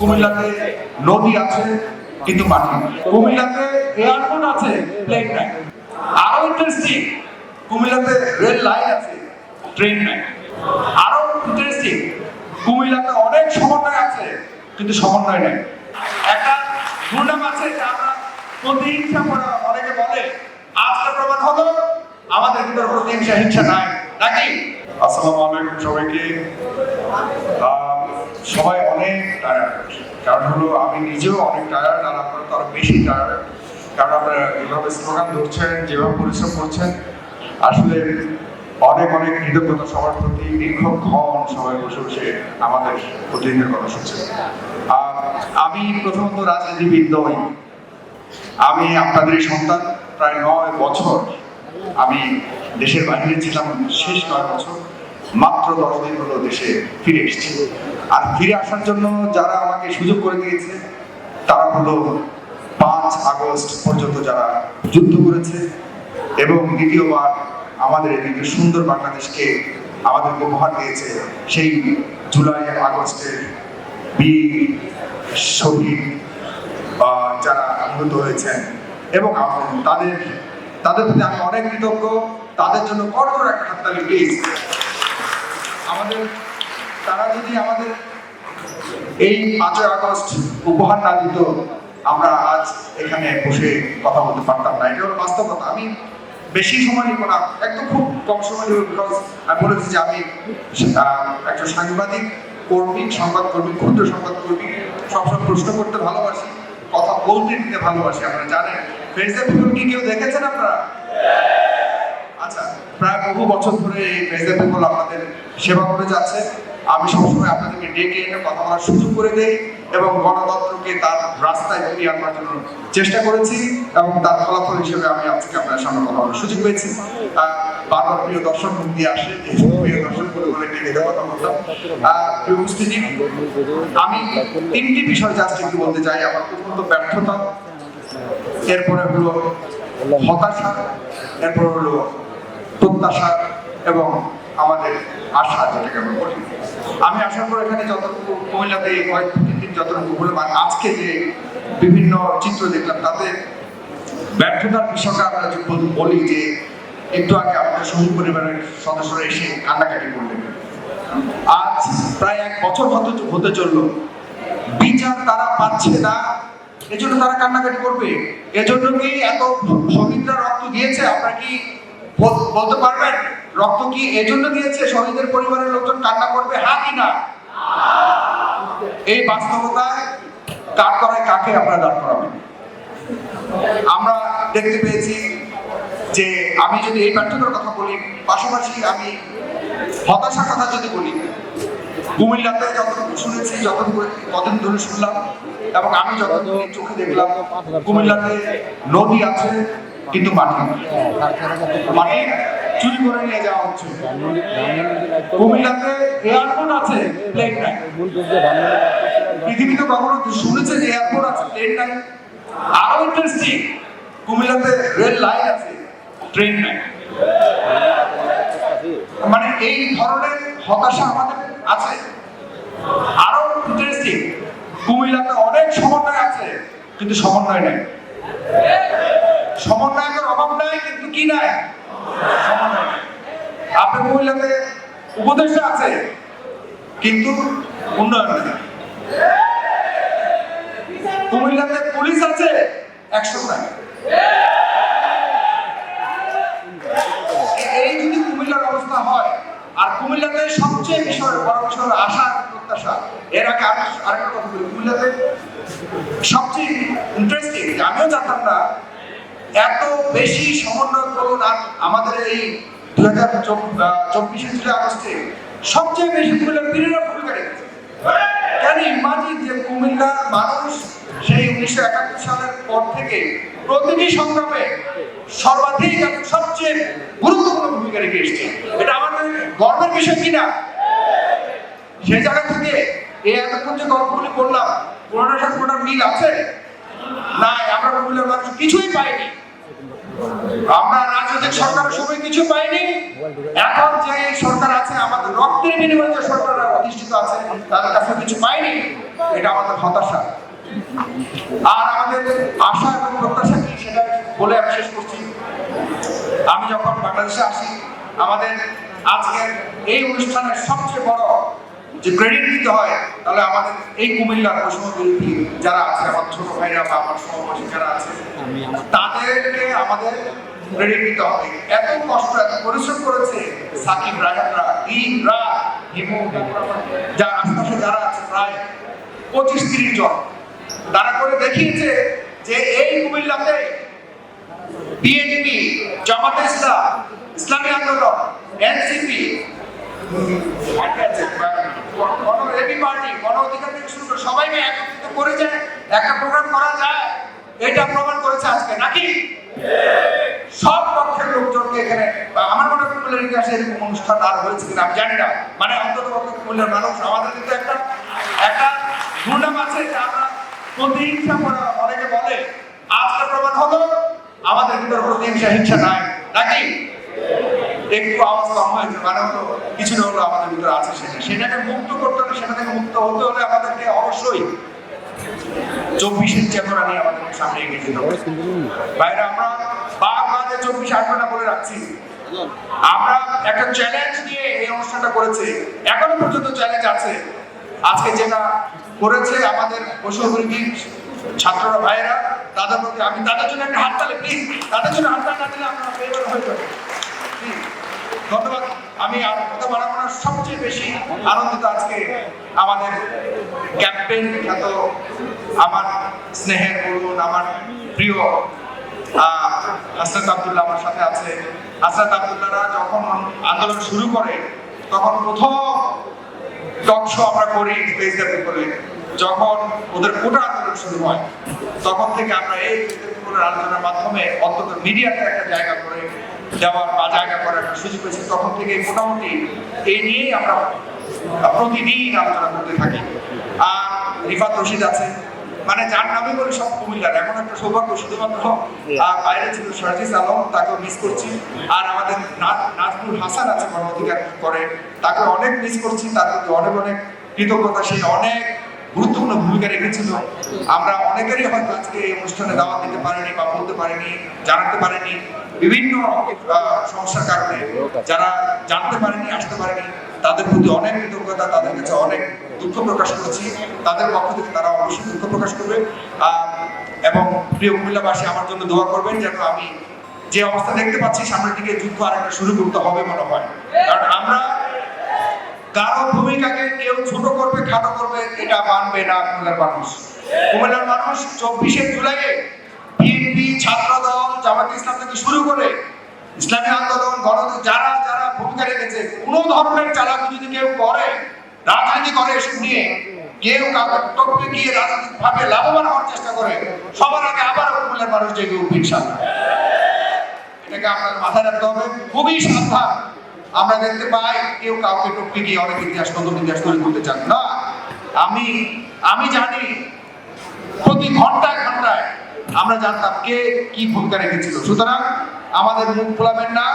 কুমিল্লাতে নদী আছে, কিন্তু মাটি কুমিল্লাতে এয়ারপোর্ট আছে প্লেন নাই। আরও ইন্টারেস্টিং কুমিল্লাতে রেল লাইন আছে ট্রেন নাই। আরও ইন্টারেস্টিং কুমিল্লাতে অনেক সমন্বয় আছে, কিন্তু সমন্বয় নেই। একটা দুর্নাম আছে যে আমরা প্রতিহিংসা করে অনেকে বলে আজকে প্রমাণ হলো, আমাদের ভিতরে প্রতিহিংসা হিংসা নাই। নাকি? আসসালামু আলাইকুম সবাইকে। সবাই অনেক টায়ার্ড কারণ হলো, আমি নিজেও অনেক টায়ার্ড আর আপনারা তো আরও বেশি টায়ার্ড কারণ আপনারা যেভাবে স্লোগান ধরছেন, যেভাবে পরিশ্রম করছেন, আসলে অনেক অনেক কৃতজ্ঞতা সবার প্রতি। দীর্ঘক্ষণ সবাই বসে বসে আমাদের প্রতিদিনের কথা শুনছেন। আমি প্রথমত রাজনীতিবিদ নই। আমি আপনাদেরই সন্তান প্রায় নয় বছর আমি দেশের বাইরে ছিলাম, শেষ নয় বছর। মাত্র দশ দিন হলো দেশে ফিরে এসেছি। আর ফিরে আসার জন্য যারা আমাকে সুযোগ করে দিয়েছে, তারা হলো পাঁচ আগস্ট পর্যন্ত যারা যুদ্ধ করেছে এবং দ্বিতীয়বার আমাদের এদিকে সুন্দর বাংলাদেশকে আমাদেরকে উপহার দিয়েছে সেই জুলাই আগস্টের বীর শহীদ যারা আহত হয়েছেন এবং তাদের তাদের প্রতি আমি অনেক কৃতজ্ঞ। তাদের জন্য কঠোর একটা হাততালি প্লিজ আমাদের, তারা যদি আমাদের এই পাঁচই আগস্ট উপহার না দিত, আমরা আজ এখানে বসে কথা বলতে পারতাম না। এটা হলো বাস্তবতা। আমি বেশি সময় নিব না, একদম খুব কম সময় নিব বিকজ আমি বলেছি যে আমি একজন সাংবাদিক, কর্মী সংবাদ কর্মী ক্ষুদ্র সংবাদকর্মী, সবসময় প্রশ্ন করতে ভালোবাসি, কথা বলতে দিতে ভালোবাসি, আপনারা জানেন। ফেসবুক কি কেউ দেখেছেন আপনারা? আচ্ছা প্রায় বহু বছর ধরে এই মেজর পিপল আপনাদের সেবা করে যাচ্ছে। আমি সবসময় আপনাদেরকে ডেকে এনে কথা বলার সুযোগ করে দেই এবং গণতন্ত্রকে তার রাস্তায় ফিরিয়ে আনবার জন্য চেষ্টা করেছি এবং তার ফলাফল হিসেবে আমি আজকে আপনার সামনে কথা বলার সুযোগ পেয়েছি। বারবার প্রিয় দর্শক মুক্তি আসে প্রিয় দর্শক বলে বলে ডেকে ডেকে কথা বলতাম আমি তিনটি বিষয় জাস্ট একটু বলতে চাই। আমার প্রথমত ব্যর্থতা, এরপরে হলো হতাশা, এরপর হলো প্রত্যাশা এবং আমাদের আশা যেটাকে আমরা বলি। আমি আশা করি এখানে যতটুকু মহিলাদের এই কয়েক তিন দিন যতটুকু বললাম বা আজকে যে বিভিন্ন চিত্র দেখলাম, তাতে ব্যর্থতার বিষয়টা আমরা যদি বল- বলি যে একটু আগে আমাদের শহীদ পরিবারের সদস্যরা এসে কান্নাকাটি করলেন। আজ প্রায় এক বছর হতে হতে চলল। বিচার তারা পাচ্ছে না, এজন্য তারা কান্নাকাটি করবে। এজন্য কি এত শহীদরা রক্ত দিয়েছে, আপনারা কি বল- বলতে পারবেন? রক্ত কি এজন্য দিয়েছে? শহীদের পরিবারের লোকজন কান্না করবে? হ্যাঁ কি না? এই বাস্তবতায় কার করায় কাকে আপনারা দাঁড় করাবেন? আমরা দেখতে পেয়েছি যে আমি যদি এই ব্যর্থতার কথা বলি, পাশাপাশি আমি হতাশার কথা যদি বলি, কুমিল্লাতে যতটুকু শুনেছি, যতটুকু কতদিন ধরে শুনলাম এবং আমি যতটুকু চোখে দেখলাম, কুমিল্লাতে নদী আছে, কিন্তু মাটি মাটি চুরি করে নিয়ে যাওয়া হচ্ছে। কুমিল্লাতে এয়ারপোর্ট আছে প্লেন নাই। পৃথিবীতে কখনো শুনেছে যে এয়ারপোর্ট আছে প্লেন নাই। আরও ইন্টারেস্টিং কুমিল্লাতে রেল লাইন আছে ট্রেন নাই। মানে এই ধরনের হতাশা আমাদের আছে। আরও ইন্টারেস্টিং কুমিল্লাতে অনেক সমন্বয় আছে, কিন্তু সমন্বয় নেই। সমন্বয়ের অভাব নাই, কিন্তু কি নাই? আপনার কুমিল্লাতে উপদেষ্টা আছে, কিন্তু উন্নয়ন নেই। কুমিল্লাতে পুলিশ আছে, একশো নাই এই যদি কুমিল্লার অবস্থা হয়, আর কুমিল্লাতে সবচেয়ে বিষয়, বড় বিষয় আশা প্রত্যাশা। এর আগে আরেকটা কথা বলি, কুমিল্লাতে সবচেয়ে ইন্টারেস্টিং আমিও জানতাম না এত বেশি সমন্বয় করুন আর আমাদের এই দু হাজার চব্বিশে জুলাই আগস্টে। সবচেয়ে বেশি কুমিল্লার ভূমিকা ইমাজিন যে কুমিল্লার মানুষ, সেই উনিশশো একাত্তর সালের পর থেকে প্রতিটি সংগ্রামে সর্বাধিক সবচেয়ে গুরুত্বপূর্ণ ভূমিকা রেখে এসছে। এটা আমাদের গর্বের বিষয় কিনা? সেই জায়গা থেকে এই এতক্ষণ যে গল্পগুলি করলাম কোনোটার সাথে মিল আছে? না আমরা কুমিল্লার মানুষ কিছুই পাইনি। আমরা রাজনৈতিক সরকারের সময় কিছু পাইনি। এখন যে সরকার আছে, আমাদের রক্তের বিনিময়ে যে সরকার অধিষ্ঠিত আছে, তাদের কাছে কিছু পাইনি, এটা আমাদের হতাশা। আর আমাদের আশা এবং প্রত্যাশা কি, সেটা বলে আমি শেষ করছি। আমি যখন বাংলাদেশে আসি, আমাদের আজকের এই অনুষ্ঠানের সবচেয়ে বড় যে ক্রেডিট দিতে হয় তাহলে আমাদের এই কুমিল্লার বৈষম্যবিরোধী যারা আছে আমার ছোট ভাইরা বা আমার সহবাসী যারা আছে তাদেরকে আমাদের ক্রেডিট দিতে হবে। এত কষ্ট এত পরিশ্রম করেছে সাকিব রাজানরা দিন রাত হিমু যার আশপাশে যারা আছে প্রায় পঁচিশ তিরিশ জন। তারা করে দেখিয়েছে যে এই কুমিল্লাতে বিএনপি জামাতে ইসলাম ইসলামী আন্দোলন এনসিপি গণ এবি পার্টি গণ অধিকার থেকে শুরু করে সবাইকে একত্রিত করে একটা প্রোগ্রাম করা যায় এটা প্রমাণ করেছে আজকে নাকি সব পক্ষের লোকজনকে এখানে আমার মনে হয় কুমিল্লার অনুষ্ঠান আর হয়েছে কিনা জানি না মানে অন্তত পক্ষে মানুষ আমাদের একটা একটা দুর্নাম আছে যে আমরা প্রতিহিংসা করা অনেকে বলে আজকে প্রমাণ হলো আমাদের ভিতরে প্রতিহিংসা হিংসা নাই। নাকি? একটু আওয়াজ কম হয়েছে মানে হলো কিছুটা হলো আমাদের ভিতরে আছে সেটা। সেটাকে মুক্ত করতে হলে সেটা থেকে মুক্ত হতে হলে আমাদেরকে অবশ্যই চব্বিশের চেতনা নিয়ে আমাদের সামনে এগিয়ে যেতে হবে। বাইরে আমরা বারবার চব্বিশ না বলে রাখছি, আমরা একটা চ্যালেঞ্জ নিয়ে এই অনুষ্ঠানটা করেছি। এখনও পর্যন্ত চ্যালেঞ্জ আছে। আজকে যেটা করেছে আমাদের বৈষম্যবিরোধী ছাত্ররা ভাইয়েরা তাদের প্রতি আমি তাদের জন্য একটা হাততালি প্লিজ তাদের জন্য হাততালি না দিলে আপনারা হয়ে যাবে. ধন্যবাদ। আমি আর কথা সবচেয়ে বেশি আনন্দিত আজকে আমাদের ক্যাপ্টেন খ্যাত আমার স্নেহের বলুন আমার প্রিয় আহ, হাসরাত আব্দুল্লাহ আমার সাথে আছে। হাসরাত আব্দুল্লাহরা যখন আন্দোলন শুরু করে তখন প্রথম টক শো আমরা করি স্পেস করে যখন ওদের কোটা আন্দোলন শুরু হয় তখন থেকে আমরা এই আলোচনার মাধ্যমে অন্তত মিডিয়াতে একটা জায়গা করে দেওয়ার বা জায়গা করার সুযোগ পেয়েছি তখন থেকে মোটামুটি এই নিয়েই আমরা প্রতিদিন আলোচনা করতে থাকি। আর রিফাত রশিদ আছে মানে যার নামে বলে সব কুমিল্লার এখন একটা সৌভাগ্য শুধুমাত্র আহ, বাইরে ছিল সার্জিস আলম তাকেও মিস করছি। আর আমাদের নাজমুল হাসান আছে গণ অধিকার করে তাকে অনেক মিস করছি তার প্রতি অনেক অনেক কৃতজ্ঞতা সে অনেক গুরুত্বপূর্ণ ভূমিকা রেখেছিল। আমরা অনেকেরই হয়তো আজকে এই অনুষ্ঠানে দাওয়াত দিতে পারিনি বা বলতে পারিনি, জানাতে পারিনি। বিভিন্ন সমস্যার কারণে যারা জানতে পারেনি, আসতে পারেনি, তাদের প্রতি অনেক কৃতজ্ঞতা, তাদের কাছে অনেক দুঃখ প্রকাশ করছি। তাদের পক্ষ থেকে তারা অবশ্যই দুঃখ প্রকাশ করবে। এবং প্রিয় কুমিল্লাবাসী, আমার জন্য দোয়া করবেন যেন আমি যে অবস্থা দেখতে পাচ্ছি, সামনের দিকে যুদ্ধ আরেকটা শুরু করতে হবে মনে হয়। কারণ আমরা কারও ভূমিকাকে কেউ ছোট করবে, খাটো করবে, এটা মানবে না কুমিল্লার মানুষ। কুমিল্লার মানুষ চব্বিশে জুলাইয়ে বিএনপি ছাত্র দল জামাত ইসলাম থেকে শুরু করে ইসলামী আন্দোলন গণ যারা যারা ভূমিকা রেখেছে, কোনো ধরনের চালাকি যদি কেউ করে, রাজনীতি করে এসব নিয়ে, কেউ কাউকে টপকে গিয়ে রাজনৈতিক ভাবে লাভবান হওয়ার চেষ্টা করে, সবার আগে আবার কুমিল্লার মানুষ জেগে উঠবে ইনশাল্লাহ এটাকে আপনাদের মাথায় রাখতে হবে। খুবই সাবধান। আমরা দেখতে পাই কেউ কাউকে টপকে গিয়ে অনেক ইতিহাস, নতুন ইতিহাস তৈরি করতে চান। না, আমি আমি জানি প্রতি ঘন্টায় ঘন্টায় আমরা জানতাম কে কি ভূমিকা রেখেছিল। সুতরাং আমাদের মুখ খোলাবেন না,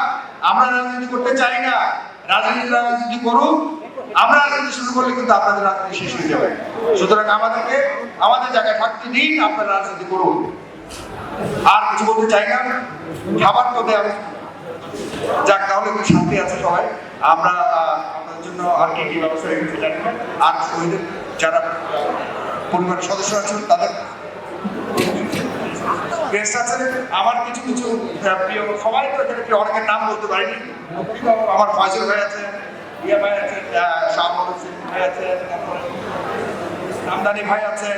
আমরা রাজনীতি করতে চাই না। রাজনীতি রাজনীতি করুক, আমরা রাজনীতি শুরু করলে কিন্তু আপনাদের রাজনীতি শেষ হয়ে যাবে। সুতরাং আমাদেরকে, আমাদের জায়গায় থাকতে দিন, আপনারা রাজনীতি করুন। আর কিছু বলতে চাই না? খাবার তো দেওয়া যাক, তাহলে শান্তি আছে সবাই। আমরা আপনাদের জন্য আর কি কি ব্যবস্থা। আর শহীদের যারা পরিবারের সদস্য আছেন, তাদের আমার কিছু কিছু প্রিয় সবাই তো এখানে অনেকের নাম বলতে পারিনি। আমার ভাই ইয়া ভাই হোসেন ভাই আমদানি ভাই আছে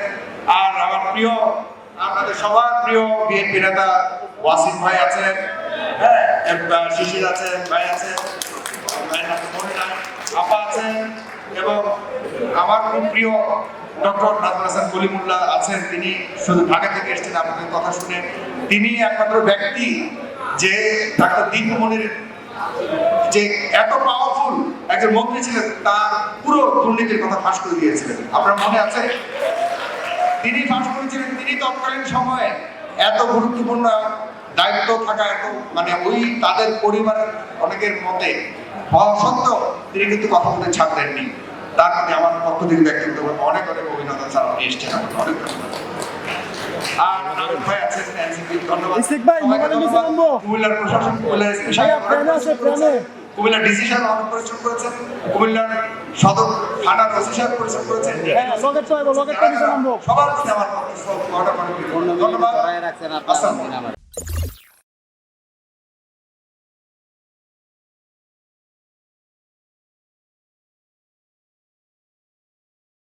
আর আমার প্রিয়, আপনাদের সবার প্রিয় বিএনপি নেতা ওয়াসিম ভাই আছেন। হ্যাঁ এক- শিশির আছে ভাই আছে আপা আছেন এবং আমার খুব প্রিয় ডক্টর নাজমুল হাসান কলিমুল্লাহ আছেন তিনি শুধু ঢাকা থেকে এসেছেন আপনাদের কথা শুনে তিনি একমাত্র ব্যক্তি যে ডাক্তার দীপমণির যে এত পাওয়ারফুল একজন মন্ত্রী ছিলেন তার পুরো দুর্নীতির কথা ফাঁস করে দিয়েছিলেন আপনার মনে আছে তিনি ফাঁস করেছিলেন, তিনি তৎকালীন সময়ে এত গুরুত্বপূর্ণ থাকা এত মানে ওই তাদের পরিবারের অনেকের মতে হওয়া সত্ত্বেও তিনি কিন্তু কথা বলতে ছাড় দেননি। তার প্রতি আমার পক্ষ থেকে ব্যক্তিগত অনেক অনেক অভিনন্দন স্যার আপনি এসছেন আমাকে অনেক ধন্যবাদ। কুমিল্লার ডিসি সাহেব অনেক পরিশ্রম করেছেন কুমিল্লার সদর থানার ওসি সাহেব পরিশ্রম করেছেন হ্যাঁ সবার আমার ধন্যবাদ।